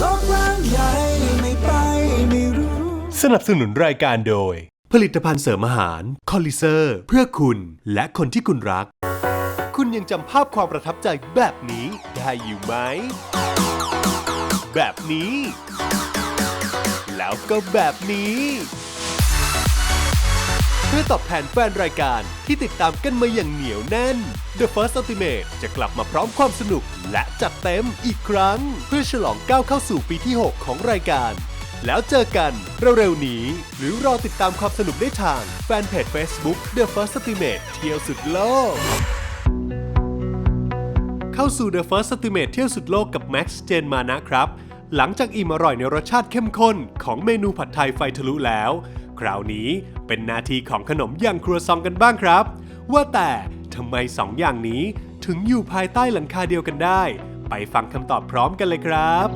โลกกว้างใหญ่ไม่ไปไม่รู้ สนับสนุนรายการโดย ผลิตภัณฑ์เสริมอาหารคอลิเซอร์ เพื่อคุณและคนที่คุณรัก คุณยังจำภาพความประทับใจแบบนี้ได้อยู่ไหม แบบนี้ แล้วก็แบบนี้ เพื่อตอบแทนแฟนรายการที่ติดตามกันมาอย่างเหนียวแน่น The First Ultimate จะกลับมาพร้อมความสนุกและจัดเต็มอีกครั้ง เพื่อฉลองก้าวเข้าสู่ปีที่ 6 ของรายการ แล้วเจอกันเร็วๆนี้ หรือรอติดตามความสนุกได้ทางแฟนเพจ Facebook The First Ultimate เที่ยวสุดโลก เข้าสู่ The First Ultimate เที่ยวสุดโลกกับ Max เจนมานะครับ หลังจากอิ่มอร่อยในรสชาติเข้มข้นของเมนูผัดไทยไฟทะลุแล้ว คราวนี้เป็นนาทีของขนมอย่างครัวซองกันบ้างครับ ว่าแต่ทำไมสองอย่างนี้ถึงอยู่ภายใต้หลังคาเดียวกันได้ ไปฟังคำตอบพร้อมกันเลยครับ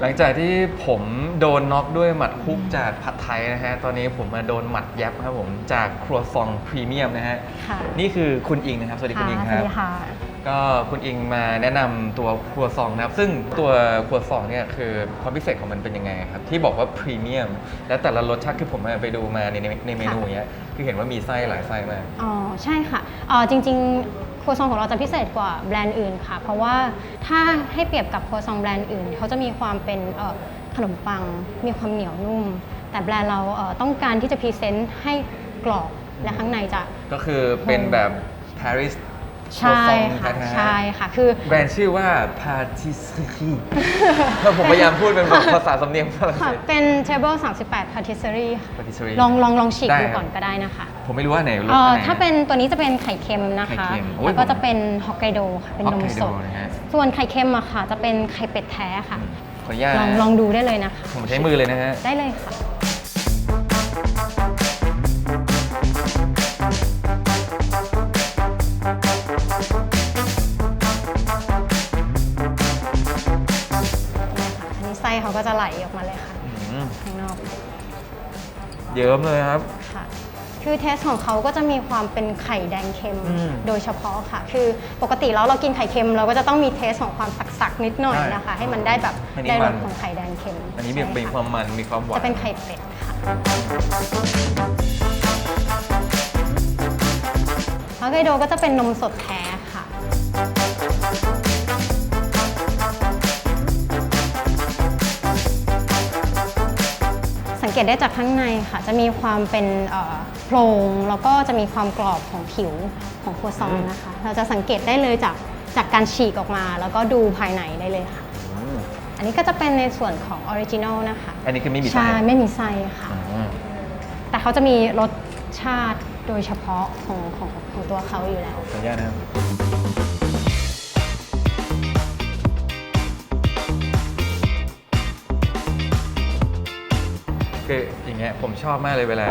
หลังจากที่ผมโดนน็อกด้วยหมัดคุกจากผัดไทยนะฮะ ตอนนี้ผมมาโดนหมัดแยบครับผมจากครัวซองพรีเมียมนะฮะ ค่ะนี่คือคุณอิงนะครับ สวัสดีคุณอิงคสวัรับสดีค่ะ ก็คุณอิงมาแนะนำตัวครัวซองนะครับ ซึ่งตัวครัวซองเนี่ยคือความพิเศษของมันเป็นยังไงครับ ที่บอกว่าพรีเมียม และแต่ละรสชาติคือผมไปดูมาในในในเมนูเนี้ยคือเห็นว่ามีไส้หลายไส้มาก อ๋อใช่ค่ะเอ่อจริงๆครัวซองของเราจะพิเศษกว่าแบรนด์อื่นค่ะ เพราะว่าถ้าให้เปรียบกับครัวซองแบรนด์อื่น เขาจะมีความเป็นเอ่อขนมปัง มีความเหนียวนุ่ม แต่แบรนด์เราเอ่อต้องการที่จะพรีเซนต์ให้กรอบและข้างในจะ ก็คือเป็นแบบ Paris ใช่ croissant ค่ะแท้ๆใช่ค่ะคือแบรนด์ชื่อว่า Patisserie แล้วผมพยายามพูดเป็นแบบภาษาสำเนียงฝรั่งค่ะเศสเป็น table 38 patisserie ค่ะ Patisserie ลองลองลองฉีกได้ดูครับก่อนก็ได้นะคะ ผมไม่รู้ว่าไหนรสเอ่ออันไหนถ้าเป็นตัวนี้จะเป็นไข่เค็มนะคะไข่เค็มโอ้ยแล้วก็ผมจะเป็นฮอกไกโดค่ะเป็นนมสด Hokkaido นะฮะส่วนไข่เค็มอะค่ะ จะเป็นไข่เป็ดแท้ค่ะขออนุญาตลองลองดูได้เลยนะคะผมใช้มือเลยนะฮะได้เลยค่ะ ก็จะไหลออกมาเลยค่ะอืมข้างนอกเยิ้มเลยครับ ค่ะ คือเทสของเขาก็จะมีความเป็นไข่แดงเค็มอืมโดยเฉพาะค่ะ คือปกติแล้วเรากินไข่เค็มเราก็จะต้องมีเทสของความสักๆนิดหน่อยนะคะ ให้มันได้แบบอันนี้ได้รมัสนของไข่แดงเค็มอันนี้มีใช่มีค่ะความมันมีความหวานจะเป็นไข่เป็ดค่ะฮอกไกโดก็จะเป็นนมสดแท้ เกตได้จากข้างในค่ะ จะมีความเป็นเอ่อโพรงแล้วก็จะมีความกรอบของผิวของครัวซองนะคะ เราจะสังเกตได้เลยจากจากการฉีกออกมา แล้วก็ดูภายในได้เลยค่ะอืมอันนี้ก็จะเป็นในส่วนของออริจินอลนะคะ อันนี้คือไม่มีไส้ใช่ไม่มีไส้ค่ะอืมแต่เขาจะมีรสชาติโดยเฉพาะของของของตัวเขาอยู่แล้วขออนุญาตนะครับ คืออย่างเงี้ยผมชอบมากเลยเวลา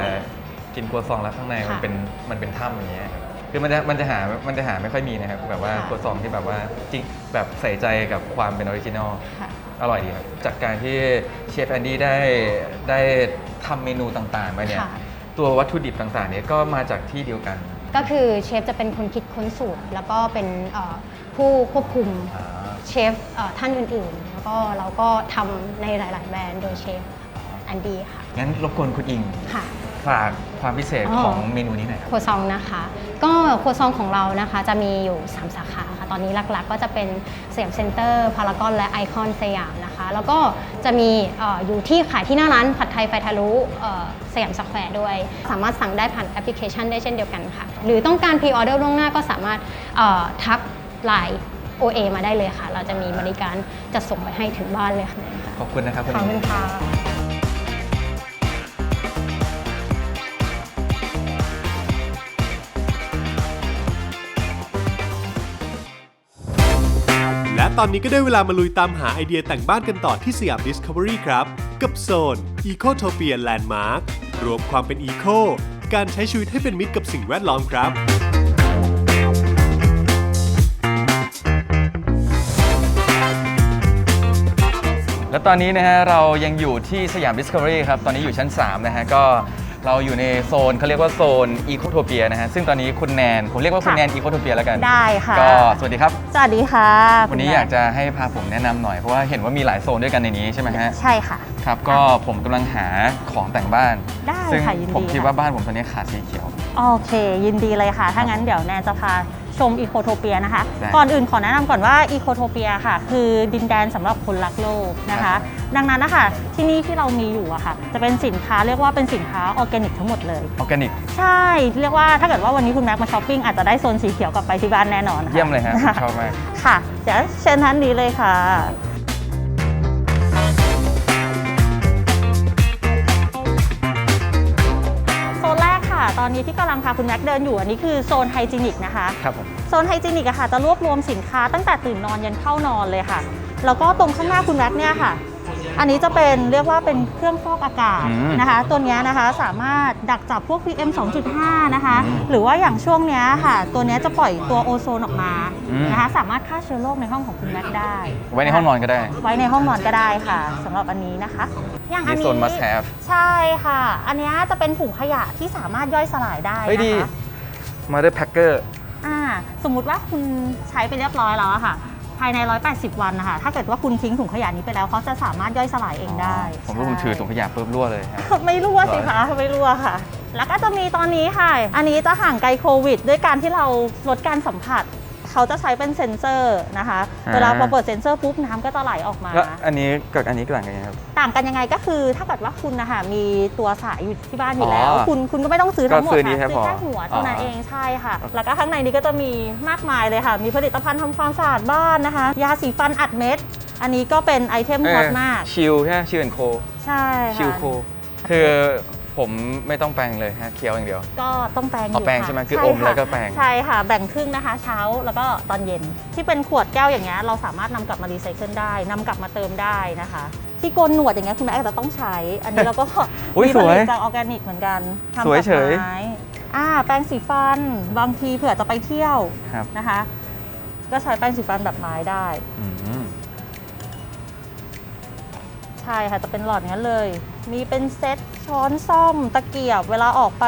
กินครัวซองแล้วข้างในมันค่ะเป็นมันเป็นถ้ำอย่างเงี้ยครับคือมันจะมันจะหามันจะหาไม่ค่อยมีนะครับแบบว่าค่ะ ครัวซองที่แบบว่าจริงแบบใส่ใจกับความเป็นออริจินอล ค่ะ อร่อยดีครับจากการที่เชฟแอนดี้ได้ได้ทำเมนูต่างๆมาเนี่ย ค่ะ ตัววัตถุดิบต่างๆเนี่ยก็มาจากที่เดียวกัน ก็คือเชฟจะเป็นคนคิดค้นสูตร แล้วก็เป็นเอ่อผู้ควบคุมเชฟเอ่อท่านอื่นๆ แล้วก็เราก็ทำในหลาย ๆ แบรนด์โดยเชฟอันดีค่ะ งั้นรบกวนคุณอิงค่ะฝากความพิเศษอ๋อของเมนูนี้หน่อยครับครัวซองนะคะ ก็ครัวซองของเรานะคะจะมีอยู่ 3 สาขาค่ะตอนนี้หลักๆ ก็จะเป็นสยามเซ็นเตอร์พารากอนและไอคอนสยามนะคะ แล้วก็จะมีเอออยู่ที่ขายที่หน้าร้านผัดไทยไฟทะลุเอ่อสยามสแควร์ด้วย สามารถสั่งได้ผ่านแอปพลิเคชันได้เช่นเดียวกันค่ะ หรือต้องการพรีออเดอร์ล่วงหน้าก็สามารถเอ่อทักไลน์ OA มาได้เลยค่ะ เราจะมีบริการจะส่งไปให้ถึงบ้านเลยค่ะ ขอบคุณนะครับคุณขอบอิคุงณค่ะ ตอนนี้ก็ได้เวลามาลุยตามหาไอเดียแต่งบ้านกันต่อที่สยาม Discovery ครับ กับโซน Ecotopia Landmark รวมความเป็นอีโคการใช้ชีวิตให้เป็นมิตรกับสิ่งแวดล้อมครับแล้วตอนนี้นะฮะเรายังอยู่ที่สยาม Discovery ครับ ตอนนี้อยู่ชั้น 3 นะฮะ ก็ เราอยู่ในโซนเขาเรียกว่าโซนอีโคโทเปียนะฮะซึ่งตอนนี้คุณแนนผมเรียกว่าคุณค่ะ แนนอีโคโทเปียแล้วกัน ได้ค่ะ ก็สวัสดีครับ สวัสดีค่ะวันนี้คุณแม่อยากจะให้พาผมแนะนำหน่อย เพราะว่าเห็นว่ามีหลายโซนด้วยกันในนี้ใช่ไหมฮะ ใช่ค่ะ ครับ ก็ผมกำลังหาของแต่งบ้าน ได้ซึ่งค่ะยินดีผมคิดค่ะว่าบ้านผมตอนนี้ขาดสีเขียว โอเค ยินดีเลยค่ะ ถ้างั้นเดี๋ยวแนนจะพา ชมอีโคโทเปียนะคะ ได้ก่อนอื่นขอแนะนำก่อนว่าอีโคโทเปียค่ะ คือดินแดนสำหรับคนรักโลกนะครัคะ บ ดังนั้นนะคะที่นี่ที่เรามีอยู่อะค่ะ จะเป็นสินค้าเรียกว่าเป็นสินค้าออร์แกนิกทั้งหมดเลย ออร์แกนิก ใช่ เรียกว่าถ้าเกิดว่าวันนี้คุณแม็กมาช้อปปิ้งอาจจะได้โซนสีเขียวกลับไปที่บ้านแน่นอนค่ะเยี่ยมเลยฮะผมชอบมาก ค่ะเดี๋ยวเชิญท่านนี้เลยค่ะ อนนี้ที่กำลังพาคุณแม็กเดินอยู่อันนี้คือโซนไฮจีนิกนะคะ ครับผม โซนไฮจีนิกอะค่ะจะรวบรวมสินค้าตั้งแต่ตื่นนอนยันเข้านอนเลยค่ะ แล้วก็ตรงข้างหน้าคุณแม็กเนี่ยค่ะ อันนี้จะเป็นเรียกว่าเป็นเครื่องฟอกอากาศอืมนะคะ ตัวเนี้ยนะคะสามารถดักจับพวก PM 2.5 นะคะ อืมหรือว่าอย่างช่วงเนี้ยค่ะ ตัวเนี้ยจะปล่อยตัวโอโซนออกมาอืม นะคะ สามารถฆ่าเชื้อโรคในห้องของคุณแม็กได้ไว้ในห้องนอนก็ได้ ไว้ในห้องนอนก็ได้ค่ะสำหรับอันนี้นะคะ อย่างอันนี่นี้ โซน must have ใช่ค่ะ อันเนี้ยจะเป็นถุงขยะที่สามารถย่อยสลายได้เฮ้ยดี นะคะ Mother Packer อ่าสมมุติว่าคุณใช้ไปเรียบร้อยแล้วอะค่ะ ภายใน 180 วันนะคะ ถ้าเกิดว่าคุณทิ้งถุงขยะนี้ไปแล้วเขาจะสามารถย่อยสลายเองได้ผมรู้ผมถือถุงขยะปุ๊บรั่วเลยฮะ ไม่รั่วสิคะไม่รั่วค่ะ แล้วก็จะมีตอนนี้ค่ะ อันนี้จะห่างไกลโควิด ด้วยการที่เราลดการสัมผัส เขาจะใช้เป็นเซ็นเซอร์นะคะ อ่า เวลาพอเปิดเซ็นเซอร์ปุ๊บน้ำก็จะไหลออกมา แล้วอันนี้กับอันนี้ต่างกันยังไงครับ ต่างกันยังไงก็คือถ้าเกิดว่าคุณนะคะมีตัวสายอยู่ที่บ้านอยู่แล้ว อ๋อคุณคุณก็ไม่ต้องซื้อทั้งหมดก็ซื้อนี้ค่ะแค่พอแค่หัวเท่านั้นอ๋อ เองใช่ค่ะ แล้วก็ข้างในนี้ก็จะมีมากมายเลยค่ะ มีผลิตภัณฑ์ทำความสะอาดบ้านนะคะ ยาสีฟันอัดเม็ด อันนี้ก็เป็นไอเทมฮอตมาก ชิลใช่ไหมชิลแอนโค ใช่ชิลค่ะโค คือ ผมไม่ต้องแปรงเลยฮะเคี้ยวอย่างเดียว ก็ต้องแปรงออ๋ยู่อแปรงค่ะใช่ไหมคือช่อมค่ะแล้วก็แปรง ใช่ค่ะ แบ่งครึ่งนะคะ เช้าแล้วก็ตอนเย็น ที่เป็นขวดแก้วอย่างเงี้ยเราสามารถนำกลับมารีไซเคิลได้นำกลับมาเติมได้นะคะ ที่โกนหนวดอย่างเงี้ยคุณแม่อาจจะต้องใช้ อันนี้เราก็ อุ๊ยมีสผวยลิตจากออร์แกนิกเหมือนกันทำสวยจากเฉยไม้อ่าแปรงสีฟันบางทีเผื่อจะไปเที่ยวครับนะคะ ก็ใช้แปรงสีฟันแบบไม้ได้ อืม ใช่ค่ะจะเป็นหลอดงั้นเลย มีเป็นเซ็ตช้อนซ่อมตะเกียบ เวลาออกไป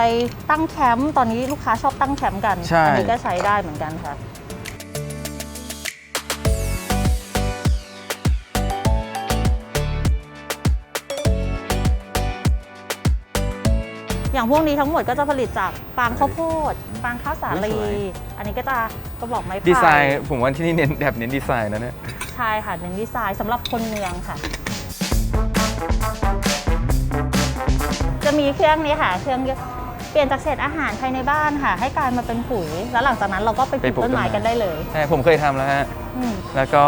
ตั้งแคมป์ตอนนี้ลูกค้าชอบตั้งแคมป์กันใช่ อันี้ก็ใช้ได้เหมือนกันค่ะ อย่างพวกนี้ทั้งหมดก็จะผลิตจากฟางข้าวโพดฟางข้าวสาลีอันนี้ก็จะกระบอกไม้ไผ่ ดีไซน์ผมว่าที่นี่เน้นแบบเน้นดีไซน์นะเนี่ย ใช่ค่ะเป็นดีไซน์สำหรับคนเมืองค่ะ มีเครื่องนี้ค่ะ เครื่องเปลี่ยนจากเศษอาหารภายในบ้านค่ะ ให้กลายมาเป็นปุ๋ย แล้วหลังจากนั้นเราก็ไปปไปลูกปลูกต้นไม้ต้นไม้กันได้เลยใช่ผมเคยทำแล้วฮะ อืมแล้วก็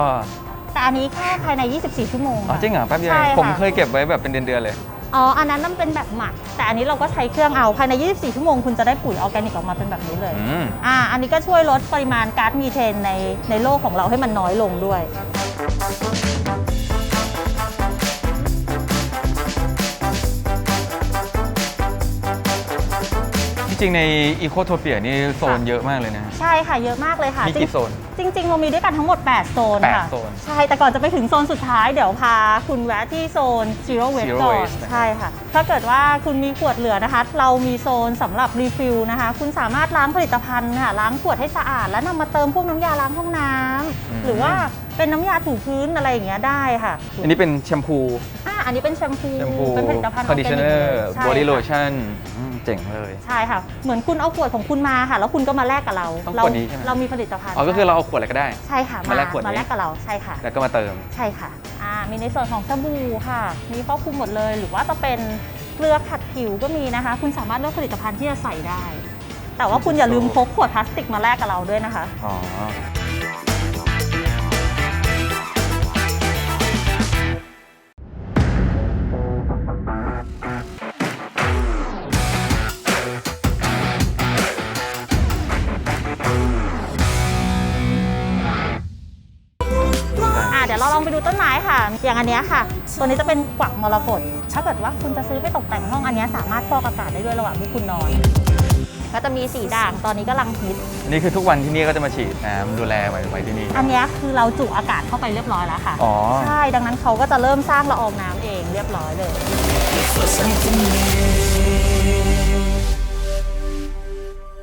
แต่อันนี้แค่ภายใน 24 ชั่วโมงอ๋อค่ะ จริงเหรอแป๊บเดียวใช่เองค่ะ ผมเคยเก็บไว้แบบเป็นเดือนๆเลย อ๋อ อันนั้นนั่นเป็นแบบหมัก แต่อันนี้เราก็ใช้เครื่องเอา ภายใน 24 ชั่วโมงคุณจะได้ปุ๋ยออร์แกนิกออกมาเป็นแบบนี้เลย อืม อ่า อันนี้ก็ช่วยลดปริมาณก๊าซมีเทนในในโลกของเราให้มันน้อยลงด้วย จริงๆในอีโคโทเปียนี่โซนค่ะเยอะมากเลยนะ ใช่ค่ะเยอะมากเลยค่ะมีกี่โซน จริงจริงๆเรามีด้วยกันทั้งหมด 8 โซนแปดค่ะโซน ใช่ แต่ก่อนจะไปถึงโซนสุดท้ายเดี๋ยวพาคุณแวะที่โซน Zero Waste Zero ก่อน Waste นะครับใช่ค่ะ ถ้าเกิดว่าคุณมีขวดเหลือนะคะ เรามีโซนสำหรับรีฟิลนะคะ คุณสามารถล้างผลิตภัณฑ์ค่ะล้างขวดให้สะอาด แล้วนำมาเติมพวกน้ำยาล้างห้องน้ำหรือว่า เป็นน้ำยาถูพื้นอะไรอย่างเงี้ยได้ค่ะอันนี้เป็นแชมพูอ่าอันนี้เป็นแชมพูแชมพูเป็นผลิตภัณฑ์คอนดิชเนอร์ใช่บอดี้โลค่ะชั่นเจ๋งเลยใช่ค่ะ เหมือนคุณเอาขวดของคุณมาค่ะ แล้วคุณก็มาแลกกับเราต้องเราขวดนี้ใช่ไหมเรามีผลิตภัณฑ์อ๋อก็คือเราเอาขวดอะไรก็ได้ใช่ค่ะมาแลกขวดนี้มาแลกกับเราใช่ค่ะ แล้วก็มาเติมใช่ค่ะอ่ามีในส่วนของสบู่ค่ะ มีครอบคลุมหมดเลย หรือว่าจะเป็นเกลือขัดผิวก็มีนะคะ คุณสามารถเลือกผลิตภัณฑ์ที่จะใส่ได้ แต่ว่าคุณอย่าลืมพกขวดพลาสติกมาแลกกับเราด้วยนะคะอ๋อ ต้นไม้ค่ะ อย่างอันเนี้ยค่ะ ตัวนี้จะเป็นกวักมรกตถ้าเกิดว่าคุณจะซื้อไปตกแต่งห้องอันเนี้ยสามารถฟอกอากาศได้ด้วยระหว่างที่คุณนอน ก็จะมีสีด่างตอนนี้กำลังฮิต อันนี้คือทุกวันที่นี่ก็จะมาฉีดน้ำดูแลไว้ไว้ที่นี่ อันเนี้ยคือเราจุอากาศเข้าไปเรียบร้อยแล้วค่ะ อ๋อ ใช่ ดังนั้นเขาก็จะเริ่มสร้างละอองน้ำเองเรียบร้อยเลย for something new